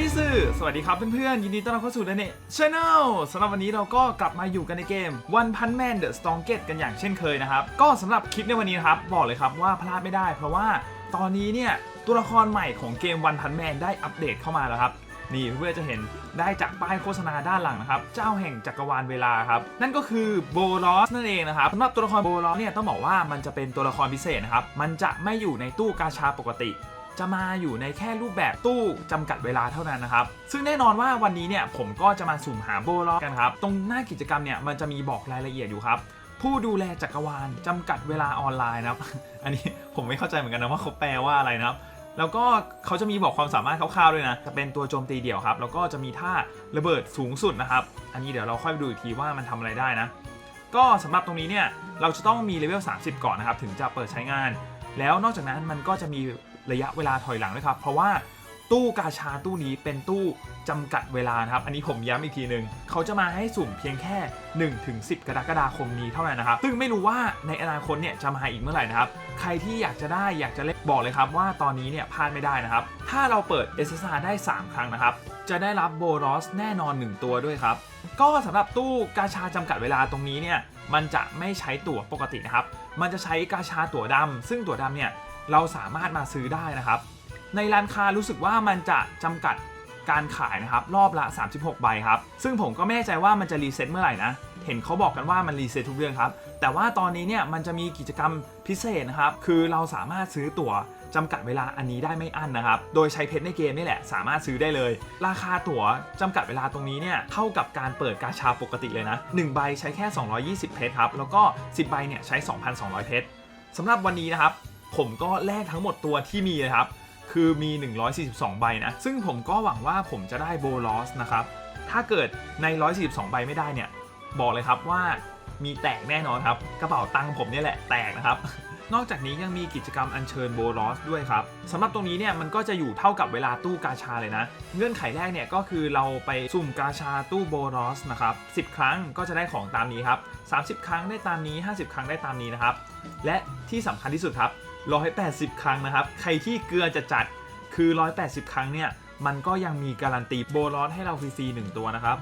ยสึสวัสดีครับเพื่อนๆ ยินดีต้อนรับเข้าสู่เดนเน่ชาแนลสำหรับวันนี้เราก็กลับมาอยู่กันในเกม One Punch Man The Strongest กันอย่างเช่นเคยนะครับ ก็สำหรับคลิปในวันนี้นะครับ บอกเลยครับว่าพลาดไม่ได้ เพราะว่าตอนนี้เนี่ย ตัวละครใหม่ของเกม One Punch Man ได้อัปเดตเข้ามาแล้วครับ นี่เพื่อนๆจะเห็นได้จากป้ายโฆษณาด้านหลังนะครับ เจ้าแห่งจักรวาลเวลาครับ นั่นก็คือโบลอสนั่นเองนะครับสำหรับตัวละครโบลอสเนี่ยต้องบอกว่ามันจะเป็นตัวละครพิเศษนะครับมันจะไม่อยู่ในตู้กาชาปกติ จะมาอยู่ในแค่รูปแบบตู้จำกัดเวลาเท่านั้นนะครับ ซึ่งแน่นอนว่าวันนี้เนี่ยผมก็จะมาสุ่มหาโบลอสกันครับ ตรงหน้ากิจกรรมเนี่ยมันจะมีบอกรายละเอียดอยู่ครับ ผู้ดูแลจักรวาลจำกัดเวลาออนไลน์นะครับ อันนี้ผมไม่เข้าใจเหมือนกันนะว่าเขาแปลว่าอะไรนะครับแล้วก็เขาจะมีบอกความสามารถคร่าวๆด้วยนะ จะเป็นตัวโจมตีเดี่ยวครับ แล้วก็จะมีท่าระเบิดสูงสุดนะครับ อันนี้เดี๋ยวเราค่อยไปดูอีกทีว่ามันทำอะไรได้นะ ก็สำหรับตรงนี้เนี่ย เราจะต้องมีเลเวล 30 ก่อนนะครับ ถึงจะเปิดใช้งาน แล้วนอกจากนั้นมันก็จะมี ระยะเวลาถอยหลังด้วยครับ เพราะว่าตู้กาชาตู้นี้เป็นตู้จำกัดเวลานะครับ อันนี้ผมย้ำอีกทีหนึ่งเขาจะมาให้สุ่มเพียงแค่1ถึง10 กรกฎาคมนี้เท่านั้นนะครับ ซึ่งไม่รู้ว่าในอนาคตเนี่ยจะมาอีกเมื่อไหร่นะครับ ใครที่อยากจะได้อยากจะเล่นบอกเลยครับว่าตอนนี้เนี่ยพลาดไม่ได้นะครับ ถ้าเราเปิด SSR ได้ 3 ครั้งนะครับ จะได้รับโบรอสแน่นอน 1 ตัวด้วยครับ ก็สำหรับตู้กาชาจำกัดเวลาตรงนี้เนี่ยมันจะไม่ใช้ตั๋วปกตินะครับ มันจะใช้กาชาตั๋วดำซึ่งตั๋วดำเนี่ย เราสามารถมาซื้อได้นะครับ ในร้านค้ารู้สึกว่ามันจะจำกัดการขายนะครับรอบละ 36 ใบครับ ซึ่งผมก็ไม่แน่ใจว่ามันจะรีเซ็ตเมื่อไหร่นะ เห็นเขาบอกกันว่ามันรีเซ็ตทุกเดือนครับ แต่ว่าตอนนี้เนี่ยมันจะมีกิจกรรมพิเศษนะครับ คือเราสามารถซื้อตั๋วจำกัดเวลาอันนี้ได้ไม่อั้นนะครับ โดยใช้เพชรในเกมนี่แหละสามารถซื้อได้เลย ราคาตั๋วจำกัดเวลาตรงนี้เนี่ยเท่ากับการเปิดกาชาปกติเลยนะ1ใบใช้แค่ 220 เพชรครับ แล้วก็ 10 ใบเนี่ยใช้ 2,200 เพชรสำหรับวันนี้นะครับ ผมก็แลกทั้งหมดตัวที่มีเลยครับ คือมี 142 ใบนะ ซึ่งผมก็หวังว่าผมจะได้โบลอสนะครับ ถ้าเกิดใน 142 ใบไม่ได้เนี่ย บอกเลยครับว่ามีแตกแน่นอนครับ กระเป๋าตังค์ผมเนี่ยแหละแตกนะครับ นอกจากนี้ยังมีกิจกรรมอัญเชิญโบลอสด้วยครับสำหรับตรงนี้เนี่ยมันก็จะอยู่เท่ากับเวลาตู้กาชาเลยนะ เงื่อนไขแรกเนี่ยก็คือเราไปสุ่มกาชาตู้โบลอสนะครับ10 ครั้งก็จะได้ของตามนี้ครับ30 ครั้งได้ตามนี้ 50 ครั้งได้ตามนี้นะครับ และที่สำคัญที่สุดครับ 180 ครั้งนะครับ ใครที่เกลือจะจัดคือ 180 ครั้งเนี่ย มันก็ยังมีการันตีโบลอสให้เราฟรีๆหนึ่งตัวนะครับ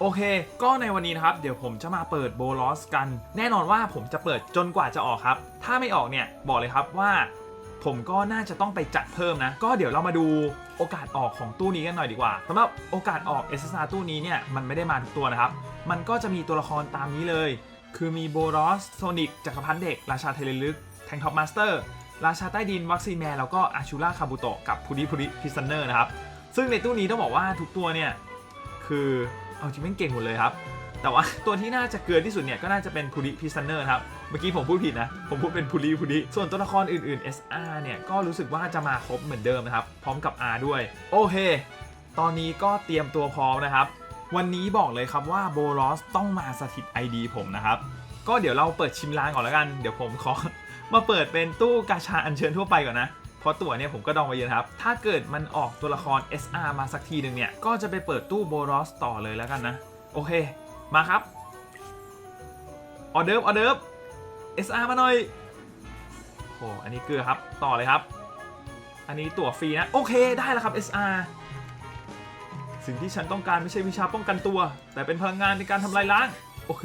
โอเค ก็ในวันนี้นะครับ เดี๋ยวผมจะมาเปิดโบลอสกัน แน่นอนว่าผมจะเปิดจนกว่าจะออกครับ ถ้าไม่ออกเนี่ย บอกเลยครับว่า ผมก็น่าจะต้องไปจัดเพิ่มนะ ก็เดี๋ยวเรามาดูโอกาสออกของตู้นี้กันหน่อยดีกว่าสำหรับโอกาสออก SSR ตู้นี้เนี่ย มันไม่ได้มาทุกตัวนะครับ มันก็จะมีตัวละครตามนี้เลย คือมีโบรอสโซนิกจักรพันเด็ก ราชาเทเลลึกแทงท็อปมาสเตอร์ ราชาใต้ดินวัคซีนแมนแล้วก็อาชูราคาบุโตะกับพูดิพูดิพิซันเนอร์นะครับ ซึ่งในตู้นี้ต้องบอกว่าทุกตัวเนี่ย คือเอาจริงแม่งเก่งหมดเลยครับ แต่ว่าตัวที่น่าจะเกินที่สุดเนี่ยก็น่าจะเป็นพูดิพิซันเนอร์ครับ เมื่อกี้ผมพูดผิดนะ ผมพูดเป็นพูดิพูดิส่วนตัวละครอื่นๆ SR เนี่ยก็รู้สึกว่าจะมาครบเหมือนเดิมนะครับ พร้อมกับ R ด้วย โอเค ตอนนี้ก็เตรียมตัวพร้อมนะครับ วันนี้บอกเลยครับว่าโบลอสต้องมาสถิต ID ผมนะครับ ก็เดี๋ยวเราเปิดชิมลางก่อนแล้วกัน เดี๋ยวผมขอ มาเปิดเป็นตู้กาชาอัญเชิญทั่วไปก่อนนะเพราะตั๋วเนี่ยผมก็ดองไว้เยอะครับ ถ้าเกิดมันออกตัวละคร SR มาสักทีหนึ่งเนี่ย ก็จะไปเปิดตู้โบรอสต่อเลยแล้วกันนะ โอเค มาครับ ออเดิร์ฟออเดิร์ฟ SR มาหน่อยโอ้อันนี้เกลือครับ ต่อเลยครับ อันนี้ตั๋วฟรีนะ โอเคได้แล้วครับ SR สิ่งที่ฉันต้องการไม่ใช่วิชาป้องกันตัว แต่เป็นพลังงานในการทำลายล้าง โอเค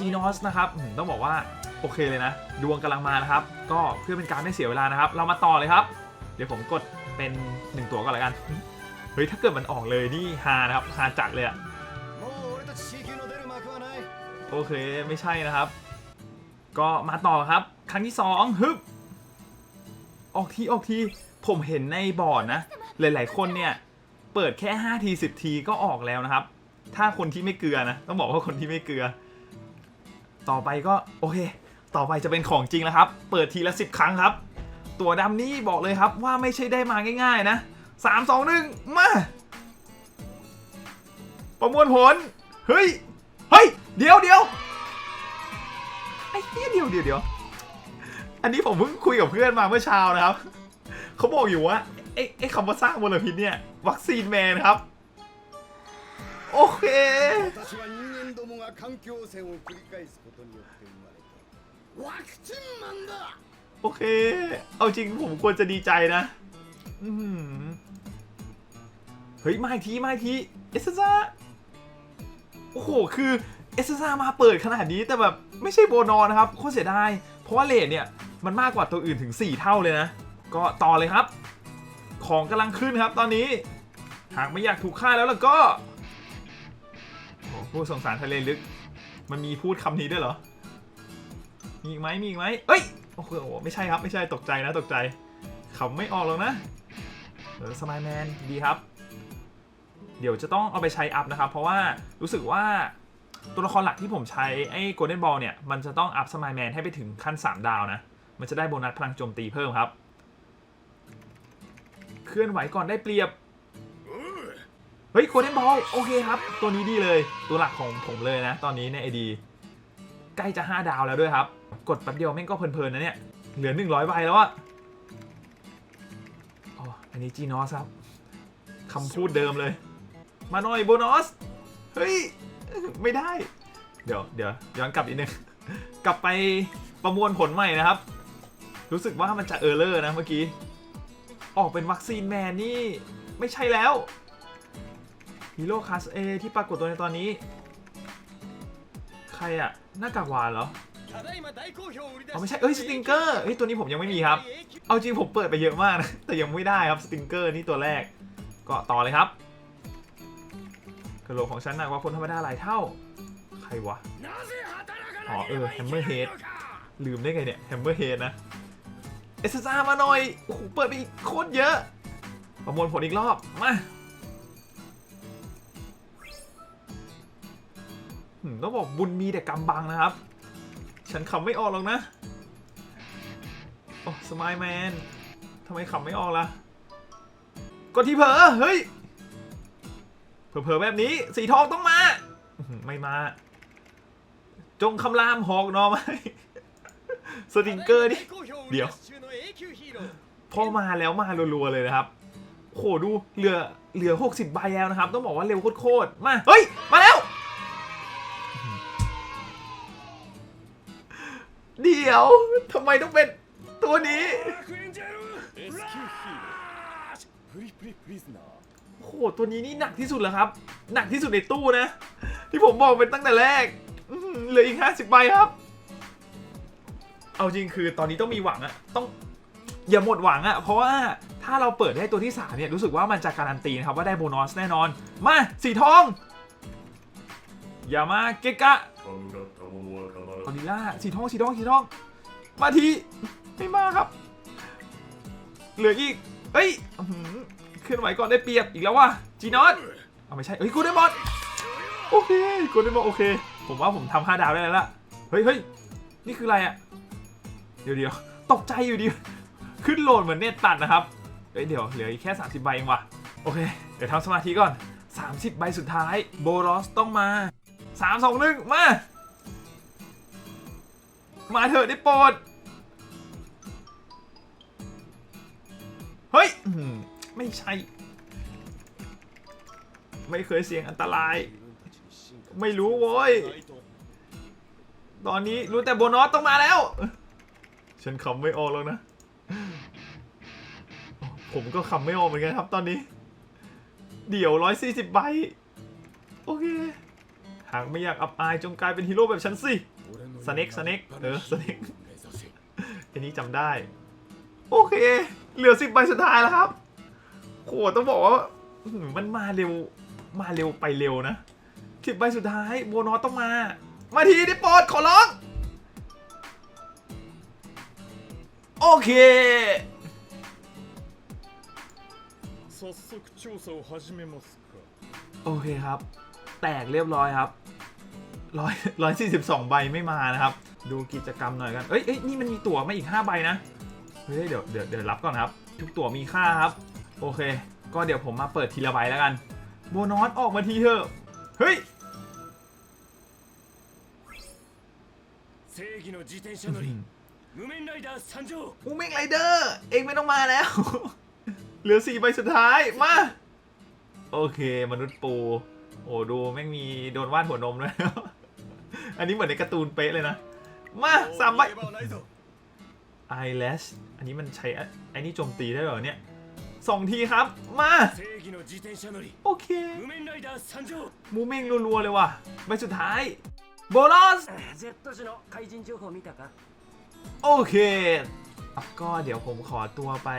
จีนอสนะครับต้องบอกว่าโอเคเลยนะ ดวงกำลังมานะครับ ก็เพื่อเป็นการไม่เสียเวลานะครับ เรามาต่อเลยครับ เดี๋ยวผมกดเป็น 1 ตัวก็แล้วกัน เฮ้ย ถ้าเกิดมันออกเลยนี่ฮานะครับฮาจัดเลยอะโอเคไม่ใช่นะครับ ก็มาต่อครับ ครั้งที่ 2ฮึบออกทีออกทีผมเห็นในบอร์ดนะ หลาย ๆ คนเนี่ยเปิดแค่5ที10ทีก็ออกแล้วนะครับ ถ้าคนที่ไม่เกลือนะ ต้องบอกว่าคนที่ไม่เกลือ ต่อไปก็โอเค ต่อไปจะเป็นของจริงแล้วครับ เปิดทีละ 10 ครั้งครับ ตัวดำนี้บอกเลยครับว่าไม่ใช่ได้มาง่าย ๆ นะ 3 2 1 มา ประมวลผล เฮ้ย เฮ้ย เดี๋ยวเดี๋ยวไอ้เหี้ยเดี๋ยวเดี๋ยวเดียวอันนี้ผมเพิ่งคุยกับเพื่อนมาเมื่อเช้านะครับ เขาบอกอยู่ว่าไอ้ไอ้คำว่าสร้างมลพิษเนี่ย วัคซีนแมนครับ โอเค が環境汚染を繰り返すことによって生まれたワクチンマンだ โอเค เอาจริงผมควรจะดีใจนะ อื้อหือเฮ้ย มาอีกที มาอีกที เอสซ่าโอ้โห คือเอสซ่ามาเปิดขนาดนี้แต่แบบไม่ใช่โบนอนนะครับ โคตรเสียดาย เพราะว่าเลทเนี่ย มันมากกว่าตัวอื่นถึง 4 เท่าเลยนะ ก็ต่อเลยครับ ของกำลังขึ้นครับตอนนี้ หากไม่อยากถูกฆ่าแล้วแล้วก็โอ้ ผู้สงสารทะเลลึก มันมีพูดคำนี้ด้วยเหรอ มีอีกไหมมีอีกไหมเอ้ย โอ้โห ไม่ใช่ครับ ไม่ใช่ ตกใจนะ ตกใจขำไม่ออกหรอกนะ เออสมายแมน ดีครับ เดี๋ยวจะต้องเอาไปใช้อัพนะครับ เพราะว่ารู้สึกว่าตัวละครหลักที่ผมใช้ ไอ้โกลเด้นบอลเนี่ย มันจะต้องอัพสมายแมนให้ไปถึงขั้น 3 ดาวนะ มันจะได้โบนัสพลังโจมตีเพิ่มครับ เคลื่อนไหวก่อนได้เปรียบ เฮ้ยโกลเดนบอลโอเคครับ ตัวนี้ดีเลยตัวหลักของผมเลยนะ ตอนนี้ในไอดีใกล้จะ 5 ดาวแล้วด้วยครับ กดแป๊บเดียวแม่งก็เพลินๆนะเนี่ย เหลือ 100ใบแล้วอะอ๋ออันนี้จีนอสครับคำพูดเดิมเลย มาหน่อยโบนอส เฮ้ย ไม่ได้ เดี๋ยวเดี๋ยวย้อนกลับอีกนึง กลับไปประมวลผลใหม่นะครับ รู้สึกว่ามันจะเออร์เลอร์นะเมื่อกี้ ออกเป็นวัคซีนแมนนี่ ไม่ใช่แล้ว ฮีโร่คลาสเอที่ปรากฏตัวในตอนนี้ ใครอะหน้ากากหวานเหรอあไม่ใช่ เอ้ยสติงเกอร์เฮ้ยตัวนี้ผมยังไม่มีครับ เอาจริงผมเปิดไปเยอะมากนะ แต่ยังไม่ได้ครับสติงเกอร์นี่ตัวแรก ก็ต่อเลยครับกระโหลกของฉันหนักกว่าคนธรรมดาหลายเท่า ใครวะ อ๋อเออ Hammerhead ลืมได้ไงเนี่ยแฮมเบอร์เฮดนะ เอสซ่ามาหน่อย โอ้โหเปิดไปอีกโคตรเยอะ ประมวลผลอีกรอบ มา ต้องบอกบุญมีแต่กำบังนะครับ ฉันขำไม่ออกหรอกนะ โอ้สมายแมนทำไมขำไม่ออกล่ะกดที่เผลอเฮ้ยเผลอๆแบบนี้ สีทองต้องมา ไม่มา จงคำรามหอกนอไหมสติงเกอร์นี่เดี๋ยว พอมาแล้วมารัวๆเลยนะครับโหดูเหลือเหลือ 60 ใบแล้วนะครับ ต้องบอกว่าเร็วโคตรๆมา เฮ้ย มาแล้ว เดี๋ยวทำไมต้องเป็นตัวนี้โอ้โหตัวนี้นี่หนักที่สุดแล้วครับ หนักที่สุดในตู้นะ ที่ผมบอกเป็นตั้งแต่แรกอื้อหือเหลืออีก50ใบครับ เอาจริงคือตอนนี้ต้องมีหวังอะต้องอย่าหมดหวังอะเพราะว่าถ้าเราเปิดได้ตัวที่3เนี่ยรู้สึกว่ามันจะการันตีนะครับว่าได้โบนัสแน่นอน มาสีทอง อย่ามาเกะกะ อริล่าสีทองสีทองสีทอง มาที ไม่มาครับ เหลืออีก เอ้ยเคลื่อนไหวก่อนได้เปรียบอีกแล้วว่ะจีนอตเอาไม่ใช่เฮ้ยกูได้บอลโอเคกูได้บอลโอเค ผมว่าผมทำห้าดาวได้แล้วล่ะ เฮ้ยเฮ้ยนี่คืออะไรอะเดี๋ยวเดี๋ยวตกใจอยู่ดี ขึ้นโหลดเหมือนเน็ตตัดนะครับเอ้ยเดี๋ยวเหลืออีกแค่ 30 ใบเองว่ะ โอเค เดี๋ยวทำสมาธิก่อน 30 ใบสุดท้าย โบรอสต้องมา 3 2 1 มา มาเถอะได้โปรด เฮ้ยไม่ใช่ ไม่เคยเสี่ยงอันตราย ไม่รู้โว้ย ตอนนี้รู้แต่โบนัสต้องมาแล้ว ฉันคำไม่ออกแล้วนะ ผมก็คำไม่ออกเหมือนกันครับตอนนี้ เดี๋ยว140ใบ โอเค หากไม่อยากอับอายจงกลายเป็นฮีโร่แบบฉันสิ เน็กสเน็กเออสเน็กอันนี้จำได้ โอเค เหลือสิบใบสุดท้ายแล้วครับโหต้องบอกว่ามันมาเร็วมาเร็วไปเร็วนะสิบใบสุดท้ายโบนอสต้องมา มาทีนี่ปอดขอร้อง โอเคโอเคครับ แตกเรียบร้อยครับ ร้อยร้อยสี่สิบสองใบไม่มานะครับ ดูกิจกรรมหน่อยกัน เอ้ยเอ้ยนี่มันมีตั๋วมาอีกห้าใบนะ เฮ้ยเดี๋ยวเดี๋ยวเดี๋ยวรับก่อนครับ ทุกตั๋วมีค่าครับ โอเค ก็เดี๋ยวผมมาเปิดทีละใบแล้วกัน โบนอสออกมาทีเถอะ เฮ้ยอร์มเมงไรเดอร์เองไม่ต้องมาแล้ว เหลือสี่ใบสุดท้าย มา โอเค มนุษย์ปู โอ้ดูแม่งมีโดนวาดหัวนมด้วย อันนี้เหมือนในการ์ตูนเป๊ะเลยนะ มาสามใบไอเลสอันนี้มันใช้ไอันนี้โจมตีได้หรอเนี่ยสองทีครับ มาโอเคมูเมงรัวๆเลยว่ะใบสุดท้ายโบลอสโอเคก็เดี๋ยวผมขอตัวไป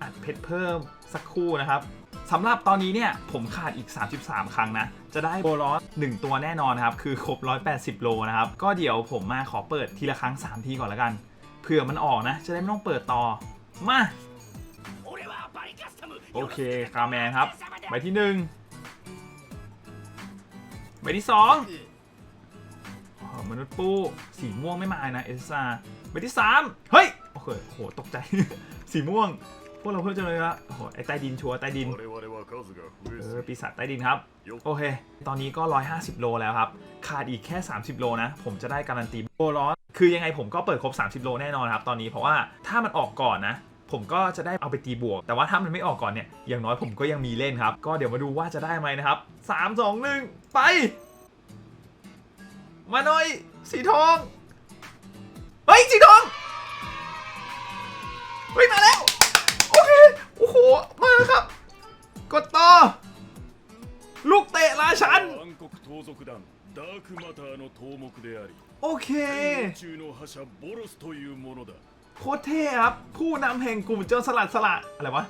อัดเพชรเพิ่มสักครู่นะครับ สำหรับตอนนี้เนี่ยผมขาดอีก 33 ครั้งนะ จะได้โบลอส1ตัวแน่นอนนครับ คือครบ 180 โลนะครับ ก็เดี๋ยวผมมาขอเปิดทีละครั้ง 3 ทีก่อนละกัน เผื่อมันออกนะ จะได้ไม่ต้องเปิดต่อ มา โอเคคาแมนครับ ใบที่ 1 ใบที่ 2 มนุษย์ปูสีม่วงไม่มานะเอสซาใบที่ 3 เฮ้ย โอเคโหตกใจ สีม่วง พวกเราเพิ่มจำนวนละโอ้ไอ้ใต้ดินชัวใต้ดินเออปีศาจใต้ดินครับ โอเค ตอนนี้ก็ 150 โลแล้วครับ ขาดอีกแค่ 30 โลนะ ผมจะได้การันตีโบร้อนคือยังไงผมก็เปิดครบ 30 โลแน่นอนครับตอนนี้เพราะว่าถ้ามันออกก่อนนะ ผมก็จะได้เอาไปตีบวก แต่ว่าถ้ามันไม่ออกก่อนเนี่ยอย่างน้อยผมก็ยังมีเล่นครับ ก็เดี๋ยวมาดูว่าจะได้ไหมนะครับ 3 2 1 ไป มาหน่อยสีทองไปสีทองไปมาแล้ว ลูกเตะราชัน 暗黒盗賊団ダークマターの頭目であり โอเค 宇宙の覇者ボロスというものだ โคตรเท่ครับ ผู้นำแห่งกลุ่มโจรสลัดสละอะไรวะ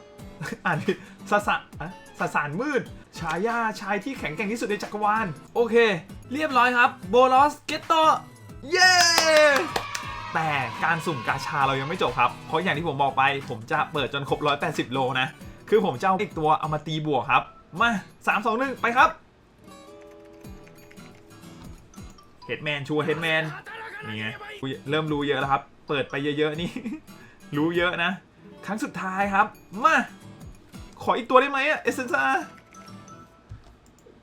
อ่านผิดสสะอะสสารมืด ฉายาชายที่แข็งแกร่งที่สุดในจักรวาล โอเค เรียบร้อยครับ โบลอสเกตโตเย้ แต่การสุ่มกาชาเรายังไม่จบครับ เพราะอย่างที่ผมบอกไป ผมจะเปิดจนครบ 180 โลนะ คือผมจะเอาอีกตัวเอามาตีบวกครับ มาสามสองหนึ่งไปครับเฮดแมนชัวเฮดแมนนี่ไงเริ่มรู้เยอะแล้วครับ เปิดไปเยอะๆนี่ รู้เยอะนะ ครั้งสุดท้ายครับ มา ขออีกตัวได้ไหมอะเอเซนซา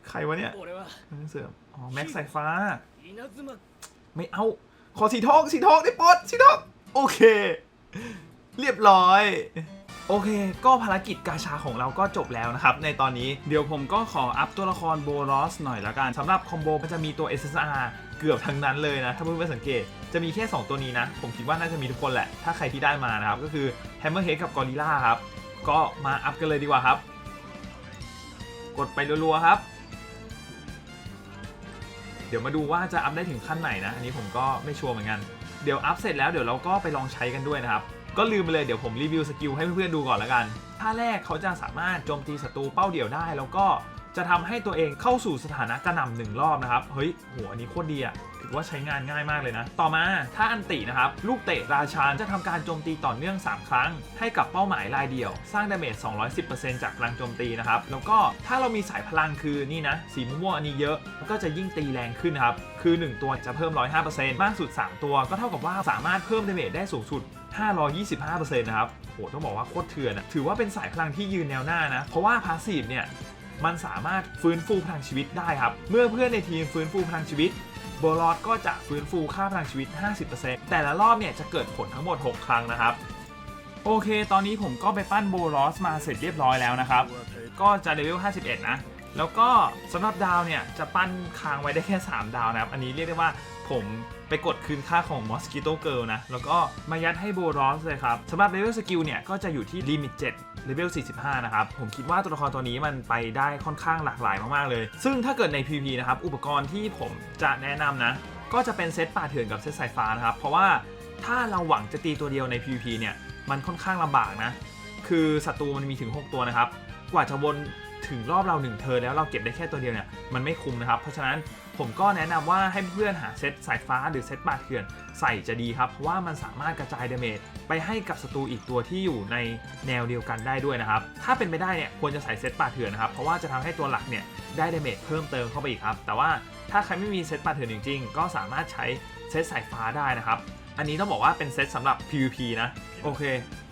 ใครวะเนี่ยเสื่อมอ๋อแม็กใส่ฟ้า ไม่เอา ขอสีทองสีทองได้ปอดสีทองโอเค เรียบร้อย โอเค ก็ภารกิจกาชาของเราก็จบแล้วนะครับ ในตอนนี้เดี๋ยวผมก็ขออัพตัวละครโบรอสหน่อยละกันสำหรับคอมโบมันจะมีตัว SSR เกือบทั้งนั้นเลยนะ ถ้าเพื่อนๆสังเกตจะมีแค่ 2 ตัวนี้นะ ผมคิดว่าน่าจะมีทุกคนแหละ ถ้าใครที่ได้มานะครับ ก็คือ Hammerhead กับ Gorilla ครับ ก็มาอัพกันเลยดีกว่าครับ กดไปรัวๆครับ เดี๋ยวมาดูว่าจะอัพได้ถึงขั้นไหนนะ อันนี้ผมก็ไม่ชัวร์เหมือนกัน เดี๋ยวอัพเสร็จแล้วเดี๋ยวเราก็ไปลองใช้กันด้วยนะครับ ก็ลืมไปเลยเดี๋ยวผมรีวิวสกิลให้เพื่อนๆดูก่อนละกันท่าแรกเขาจะสามารถโจมตีศัตรูเป้าเดี่ยวได้ แล้วก็จะทำให้ตัวเองเข้าสู่สถานะกระหน่ำหนึ่งรอบนะครับ เฮ้ยโหอันนี้โคตรดีอะถือว่าใช้งานง่ายมากเลยนะ ต่อมาถ้าอันตินะครับ ลูกเตะราชานจะทำการโจมตีต่อเนื่อง 3 ครั้ง ให้กับเป้าหมายรายเดียว สร้างดาเมจ 210%จากพลังโจมตีนะครับ แล้วก็ถ้าเรามีสายพลังคือนี่นะ สีม่วงอันนี้เยอะ ก็จะยิ่งตีแรงขึ้นครับ คือ 1 ตัวจะเพิ่ม 105%มากสุด 3 ตัว ก็เท่ากับว่าสามารถเพิ่มดาเมจได้สูงสุด 525%นะครับโหต้องบอกว่าโคตรเถื่อนอะถือว่าเป็นสายพลังที่ยืนแนวหน้านะ เพราะว่าพาสซีฟเนี่ยมันสามารถฟื้นฟูพลังชีวิตได้ครับ เมื่อเพื่อนในทีมฟื้นฟูพลังชีวิตโบลอดก็จะฟื้นฟูค่าพลังชีวิต 50%แต่ละรอบเนี่ยจะเกิดผลทั้งหมด 6 ครั้งนะครับ โอเค ตอนนี้ผมก็ไปปั้นโบลอสมาเสร็จเรียบร้อยแล้วนะครับ ก็จะเลเวล 51 นะ แล้วก็สำหรับดาวเนี่ยจะปั้นค้างไว้ได้แค่ 3 ดาวนะครับ อันนี้เรียกได้ว่าผมไปกดคืนค่าของ Mosquito Girl นะ แล้วก็มายัดให้โบรอสเลยครับสำหรับเลเวลสกิลเนี่ยก็จะอยู่ที่ลิมิต7เลเวล45 นะครับ ผมคิดว่าตัวละครตัวนี้มันไปได้ค่อนข้างหลากหลายมาก ๆ เลย ซึ่งถ้าเกิดใน PvP นะครับ อุปกรณ์ที่ผมจะแนะนำนะ ก็จะเป็นเซตป่าเถื่อนกับเซตสายฟ้านะครับ เพราะว่าถ้าเราหวังจะตีตัวเดียวใน PvP เนี่ยมันค่อนข้างลำบากนะ คือศัตรูมันมีถึง 6 ตัวนะครับ กว่าจะวน ถึงรอบเรา1เทิร์นแล้วเราเก็บได้แค่ตัวเดียวเนี่ยมันไม่คุ้มนะครับ เพราะฉะนั้นผมก็แนะนำว่าให้เพื่อนหาเซตสายฟ้าหรือเซตบาดเถื่อนใส่จะดีครับ เพราะว่ามันสามารถกระจายเดเมจไปให้กับศัตรูอีกตัวที่อยู่ในแนวเดียวกันได้ด้วยนะครับ ถ้าเป็นไปได้เนี่ยควรจะใส่เซตบาดเถื่อนนะครับ เพราะว่าจะทำให้ตัวหลักเนี่ยได้เดเมจเพิ่มเติมเข้าไปอีกครับ แต่ว่าถ้าใครไม่มีเซตบาดเถื่อนจริง ๆ ก็สามารถใช้เซตสายฟ้าได้นะครับ อันนี้ต้องบอกว่าเป็นเซตสำหรับ PVP นะ โอเค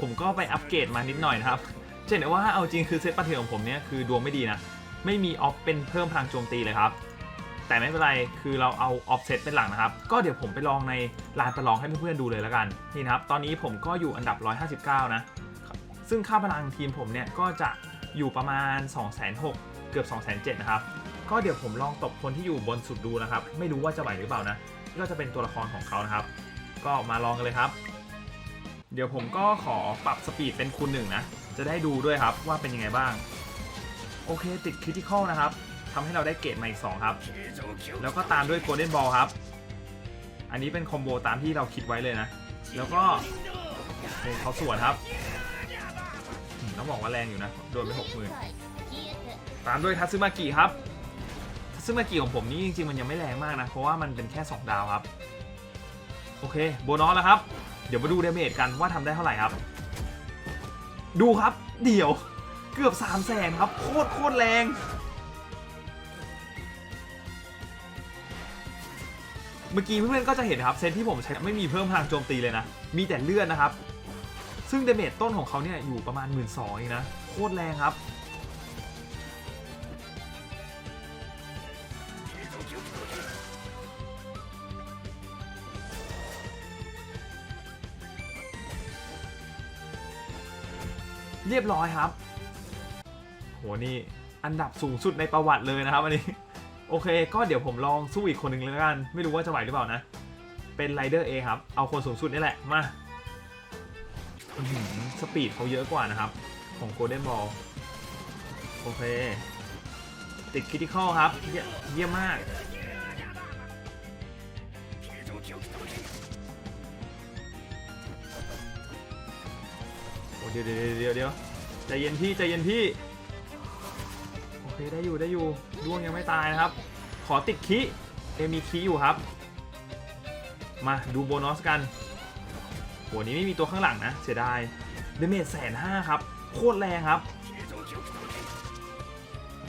ผมก็ไปอัปเกรดมานิดหน่อยนะครับ เห็นได้ว่าเอาจริงคือเซตปาเถื่อนของผมเนี่ยคือดวงไม่ดีนะ ไม่มีออฟเป็นเพิ่มพลังโจมตีเลยครับ แต่ไม่เป็นไรคือเราเอาออฟเซตเป็นหลักนะครับ ก็เดี๋ยวผมไปลองในลานประลองให้เพื่อนๆดูเลยแล้วกันนี่นะครับ ตอนนี้ผมก็อยู่อันดับ 159 นะ ซึ่งค่าพลังทีมผมเนี่ยก็จะอยู่ประมาณ 2 0 6 0 0เกือบ207,000นะครับก็เดี๋ยวผมลองตบคนที่อยู่บนสุดดูนะครับ ไม่รู้ว่าจะไหวหรือเปล่านะก็จะเป็นตัวละครของเขานะครับ ก็มาลองกันเลยครับ เดี๋ยวผมก็ขอปรับสปีดเป็นคูณหนึ่งนะ จะได้ดูด้วยครับว่าเป็นยังไงบ้าง โอเคติดคริติคอลนะครับทำให้เราได้เกรดมาอีก 2 ครับ แล้วก็ตามด้วยโกลเด้นบอลครับ อันนี้เป็นคอมโบตามที่เราคิดไว้เลยนะ แล้วก็เขาสวนครับต้องบอกว่าแรงอยู่นะ โดนไปหกหมื่นตามด้วยทัซึมากิครับทัซึมากิของผมนี่จริงๆมันยังไม่แรงมากนะ เพราะว่ามันเป็นแค่ 2 ดาวครับ โอเค โบนอสแล้วครับ เดี๋ยวมาดูเดเมจกันว่าทำได้เท่าไหร่ครับ ดูครับ เดี๋ยวเกือบ3 0 0แสนครับ โคตรโคตรแรง เมื่อกี้เพื่อนๆก็จะเห็นครับ เซตที่ผมใช้ไม่มีเพิ่มพลังโจมตีเลยนะ มีแต่เลือดนะครับ ซึ่งเดเมจต้นของเขาเนี่ยอยู่ประมาณ 1 2ื่นสองนะ โคตรแรงครับ เรียบร้อยครับโหนี่อันดับสูงสุดในประวัติเลยนะครับอันนี้ โอเค ก็เดี๋ยวผมลองสู้อีกคนหนึ่งแล้วกัน ไม่รู้ว่าจะไหวหรือเปล่านะ เป็นไรเดอร์เอครับ เอาคนสูงสุดนี่แหละ มาสปีดเขาเยอะกว่านะครับ ของโกลเด้นบอลโอเค ติดคริติคอลครับ เยี่ยมมาก เดี๋ยวเดี๋ยวเดี๋ยวเดี๋ยวใจเย็นพี่ใจเย็นพี่โอเคได้อยู่ได้อยู่ด้วงยังไม่ตายนะครับ ขอติดคีเอมีคีอยู่ครับ มาดูโบนัสกันหัวนี้ไม่มีตัวข้างหลังนะเสียดายเดเมจแสนห้าครับ โคตรแรงครับ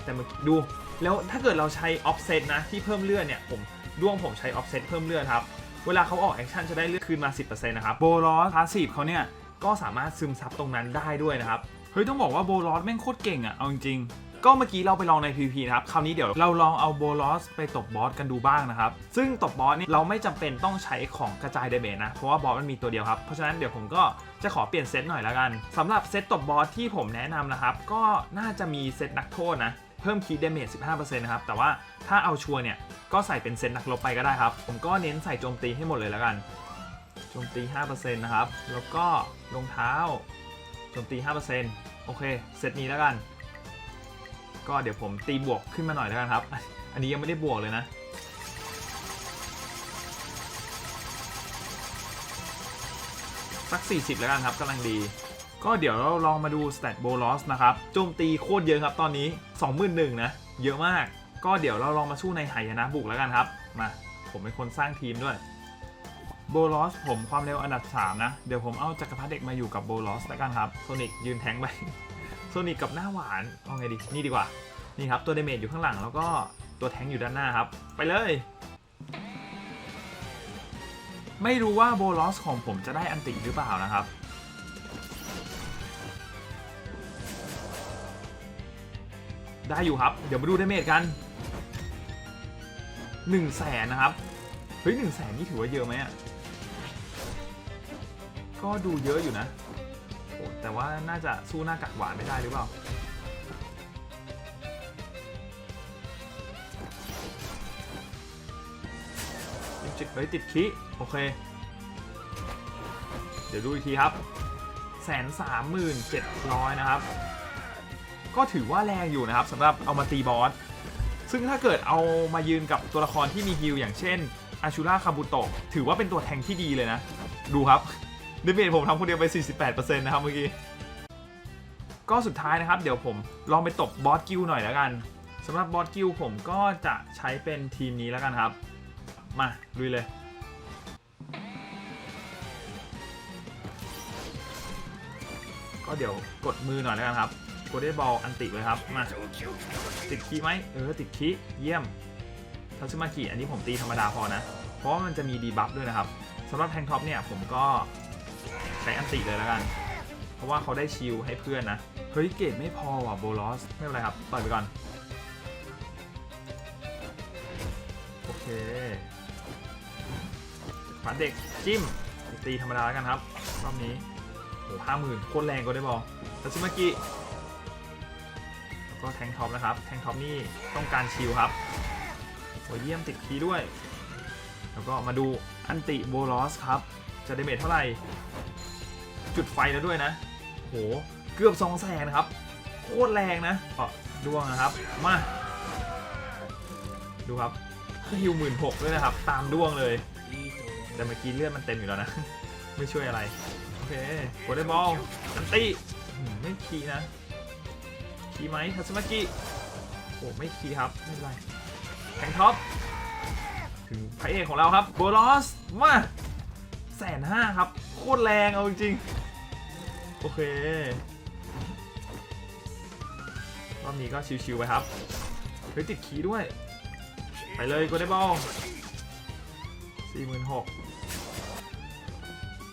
แต่มาดูแล้วถ้าเกิดเราใช้ออฟเซตนะที่เพิ่มเลือดเนี่ยผมด้วงผมใช้ออฟเซตเพิ่มเลือดครับ เวลาเขาออกแอคชั่นจะได้เลือดคืนมา 10%นะครับโบลอสคลาสสิฟเขาเนี่ย ก็สามารถซึมซับตรงนั้นได้ด้วยนะครับ เฮ้ยต้องบอกว่าโบลอสแม่งโคตรเก่งอะเอาจริงๆ ก็เมื่อกี้เราไปลองใน PVP นะครับ คราวนี้เดี๋ยวเราลองเอาโบลอสไปตบบอสกันดูบ้างนะครับ ซึ่งตบบอสนี่เราไม่จำเป็นต้องใช้ของกระจายเดเมจนะ เพราะว่าบอสมันมีตัวเดียวครับ เพราะฉะนั้นเดี๋ยวผมก็จะขอเปลี่ยนเซตหน่อยแล้วกันสำหรับเซตตบบอสที่ผมแนะนำนะครับ ก็น่าจะมีเซตนักโทษนะเพิ่มคีดเดเมจ 15%นะครับ แต่ว่าถ้าเอาชัวร์เนี่ย ก็ใส่เป็นเซตนักรบไปก็ได้ครับ ผมก็เน้นใส่โจมตีให้หมดเลยแล้วกัน โจมตี 5%นะครับ แล้วก็รองเท้าโจมตี 5%โอเค เซตนี้แล้วกัน ก็เดี๋ยวผมตีบวกขึ้นมาหน่อยแล้วกันครับ อันนี้ยังไม่ได้บวกเลยนะ สัก 40 แล้วกันครับกำลังดี ก็เดี๋ยวเราลองมาดูสเตตโบลอสนะครับ โจมตีโคตรเยอะครับตอนนี้ 21,000นะ เยอะมาก ก็เดี๋ยวเราลองมาสู้ในหายนะบุกแล้วกันครับ มา ผมเป็นคนสร้างทีมด้วย โบลอสผมความเร็วอันดับ 3 นะ เดี๋ยวผมเอาจักรพรรดิเด็กมาอยู่กับโบลอสแล้วกันครับโซนิกยืนแทงไปโซนิกกับหน้าหวานเอาไงดีนี่ดีกว่านี่ครับตัวเดเมจอยู่ข้างหลังแล้วก็ตัวแทงอยู่ด้านหน้าครับ ไปเลย ไม่รู้ว่าโบลอสของผมจะได้อันติหรือเปล่านะครับได้อยู่ครับ เดี๋ยวมาดูดาเมจกัน1นึ่งแสนนะครับ เฮ้ยหนึ่งแสนนี่ถือว่าเยอะไหมอะ ก็ดูเยอะอยู่นะโอ้แต่ว่าน่าจะสู้หน้ากัดหวานไม่ได้หรือเปล่า จิตเฮ้ยติดคิโอเค เดี๋ยวดูอีกทีครับแสนสามหมื่นเจ็ดร้อยนะครับ ก็ถือว่าแรงอยู่นะครับสำหรับเอามาตีบอส ซึ่งถ้าเกิดเอามายืนกับตัวละครที่มีฮิลอย่างเช่นอาชูราคาบุโตะถือว่าเป็นตัวแทงที่ดีเลยนะ ดูครับ ดาเมจผมทำคนเดียวไป 48%นะครับเมื่อกี้ ก็สุดท้ายนะครับ เดี๋ยวผมลองไปตบบอสกิลหน่อยแล้วกันสำหรับบอสกิลผมก็จะใช้เป็นทีมนี้แล้วกันครับ มาลุยเลย ก็เดี๋ยวกดมือหน่อยแล้วกันครับกดได้บอลอันติเลยครับ มา ติดคีไหมเออ ติดคีเยี่ยมทัชมาคีอันนี้ผมตีธรรมดาพอนะ เพราะมันจะมีดีบัฟด้วยนะครับสำหรับแทงท็อปเนี่ยผมก็ ใช้อันติเลยแล้วกัน เพราะว่าเขาได้ชิลให้เพื่อนนะ เฮ้ยเกรดไม่พอว่ะโบลอส ไม่เป็นไรครับปล่อยไปก่อน โอเคฝันเด็กจิ้มตีธรรมดาแล้วกันครับรอบนี้โหห้าหมื่นโคตรแรงก็ได้บอลทัซึมากิแล้วก็แทงท็อปนะครับ แทงท็อปนี่ต้องการชิลครับโอ้ยเยี่ยมติดคีด้วย แล้วก็มาดูอันติโบลอสครับ จะเดเมจเท่าไหร่ จุดไฟแล้วด้วยนะโหเกือบ2 0 0แสนครับ โคตรแรงนะก็ดวงนะครับ มา ดูครับฮิวหมื่นหกด้วยนะครับ ตามดวงเลย แต่เมื่อกี้เลือดมันเต็มอยู่แล้วนะ ไม่ช่วยอะไร โอเคโกลเด้นบอลนันตี้อืมไม่คีย์นะคีย์ไหมทัศมากิโอ้ไม่คีย์ครับ ไม่เป็นไรแทงท็อปถึงพระเอกของเราครับโบลอสมาแสนห้าครับ โคตรแรงเอาจริงๆ โอเค รอบนี้ก็ชิวๆไปครับ เฮ้ยติดคีด้วย ไปเลยกลเด้บอลสี่หมื่นหก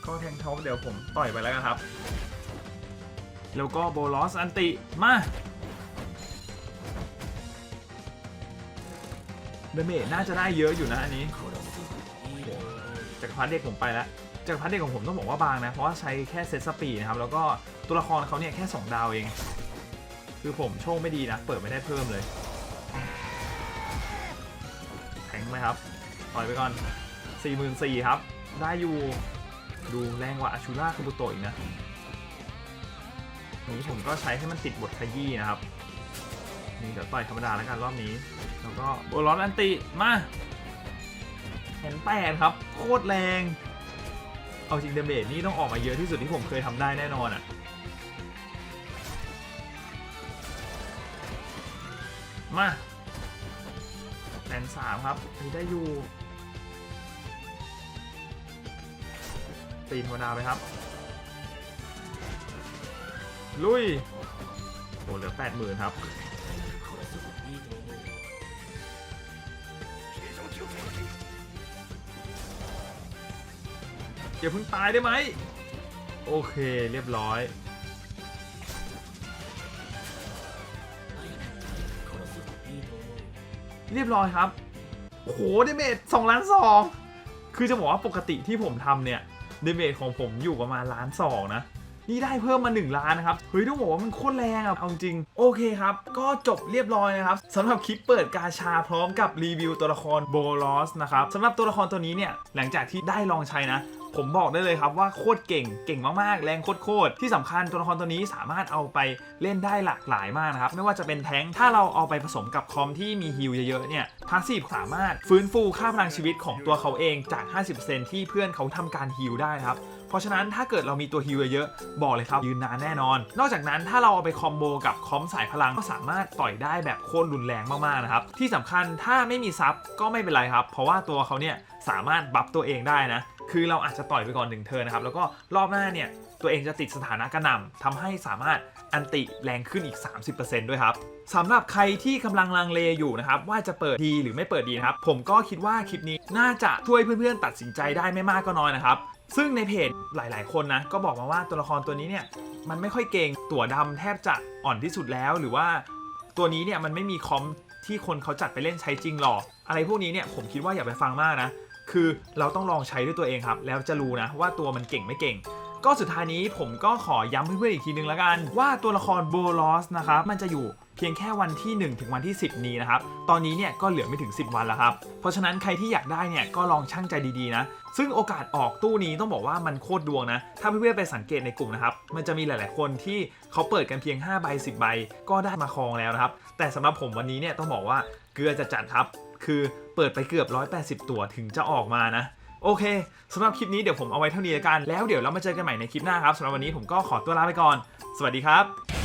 ก็แทงท็อปเดี๋ยวผมต่อยไปแล้วกันครับ แล้วก็โบลอสอันติ มาเดเมจน่าจะได้เยอะอยู่นะอันนี้จักรพรรดิเด็กผมไปแล้ว จักรพรรดิเด็กของผมต้องบอกว่าบางนะ เพราะว่าใช้แค่เซตสปีดนะครับ แล้วก็ตัวละครเขาเนี่ยแค่ 2 ดาวเอง คือผมโชคไม่ดีนะ เปิดไม่ได้เพิ่มเลย แทงไหมครับ ปล่อยไปก่อน 44,000ครับ ได้อยู่ ดูแรงกว่าอาชูล่าคาบุโตอีกนะนี้ผมก็ใช้ให้มันติดบทขยี้นะครับ นี่เดี๋ยวต่อยธรรมดาแล้วกันรอบนี้ แล้วก็โบลอนอันติ มาแขนแปดครับ โคตรแรง เอาจริงเดเมจนี่ต้องออกมาเยอะที่สุดที่ผมเคยทำได้แน่นอนอะ่ะมาแสนสามครับนี่ได้อยู่ตีธรรมดาไปครับ ลุยโอ้เหลือแปดหมื่นครับ อย่าเพิ่งตายได้ไหม โอเคเรียบร้อย เรียบร้อยครับ โอ้โหเดเมจ2ล้าน2คือจะบอกว่าปกติที่ผมทำเนี่ยเดเมจของผมอยู่ประมาณล้านสองนะนี่ได้เพิ่มมา 1 ล้านนะครับ เฮ้ยต้องบอกว่ามันโคตรแรงอะเอาจริง โอเคครับ ก็จบเรียบร้อยนะครับสำหรับคลิปเปิดกาชาพร้อมกับรีวิวตัวละครโบลอสนะครับสำหรับตัวละครตัวนี้เนี่ย หลังจากที่ได้ลองใช้นะ ผมบอกได้เลยครับว่าโคตรเก่งเก่งมากๆ แรงโคตรๆที่สำคัญตัวละครตัวนี้สามารถเอาไปเล่นได้หลากหลายมากนะครับ ไม่ว่าจะเป็นแท้งถ้าเราเอาไปผสมกับคอมที่มีฮิลเยอะๆเนี่ยพาสซีฟสามารถฟื้นฟูค่าพลังชีวิตของตัวเขาเองจาก 50%ที่เพื่อนเขาทำการฮิลได้ครับเพราะฉะนั้นถ้าเกิดเรามีตัวฮิลเยอะๆบอกเลยครับยืนนานแน่นอน นอกจากนั้นถ้าเราเอาไปคอมโบกับคอมสายพลังก็สามารถต่อยได้แบบโคตรรุนแรงมากๆนะครับที่สำคัญถ้าไม่มีซับก็ไม่เป็นไรครับ เพราะว่าตัวเขาเนี่ยสามารถบัฟตัวเองได้นะ คือเราอาจจะต่อยไปก่อนหนึ่งเทิร์นนะครับ แล้วก็รอบหน้าเนี่ยตัวเองจะติดสถานะกระหน่ำทำให้สามารถอันติแรงขึ้นอีก 30%ด้วยครับสำหรับใครที่กำลังลังเลอยู่นะครับว่าจะเปิดดีหรือไม่เปิดดีนะครับ ผมก็คิดว่าคลิปนี้น่าจะช่วยเพื่อนๆ ตัดสินใจได้ไม่มากก็น้อยนะครับซึ่งในเพจหลาย ๆ คนนะก็บอกมาว่าตัวละครตัวนี้เนี่ยมันไม่ค่อยเก่งตัวดำแทบจะอ่อนที่สุดแล้ว หรือว่าตัวนี้เนี่ยมันไม่มีคอมที่คนเขาจัดไปเล่นใช้จริงหรอกอะไรพวกนี้เนี่ยผมคิดว่าอย่าไปฟังมากนะ คือเราต้องลองใช้ด้วยตัวเองครับ แล้วจะรู้นะว่าตัวมันเก่งไม่เก่งก็สุดท้ายนี้ผมก็ขอย้ำเพื่อนๆอีกทีนึงแล้วกัน ว่าตัวละครโบลอสนะครับมันจะอยู่เพียงแค่วันที่ 1 ถึงวันที่ 10 นี้นะครับ ตอนนี้เนี่ยก็เหลือไม่ถึง 10 วันแล้วครับ เพราะฉะนั้นใครที่อยากได้เนี่ยก็ลองชั่งใจดีๆนะ ซึ่งโอกาสออกตู้นี้ต้องบอกว่ามันโคตรดวงนะ ถ้าเพื่อนๆไปสังเกตในกลุ่มนะครับ มันจะมีหลายๆคนที่เขาเปิดกันเพียง5ใบ10 ใบ ก็ได้มาครองแล้วนะครับ แต่สำหรับผมวันนี้เนี่ยต้องบอกว่าเกลือจะจัดครับ คือเปิดไปเกือบ 180 ตัวถึงจะออกมานะ โอเคสำหรับคลิปนี้เดี๋ยวผมเอาไว้เท่านี้แล้วกัน แล้วเดี๋ยวเรามาเจอกันใหม่ในคลิปหน้าครับสำหรับวันนี้ผมก็ขอตัวลาไปก่อน สวัสดีครับ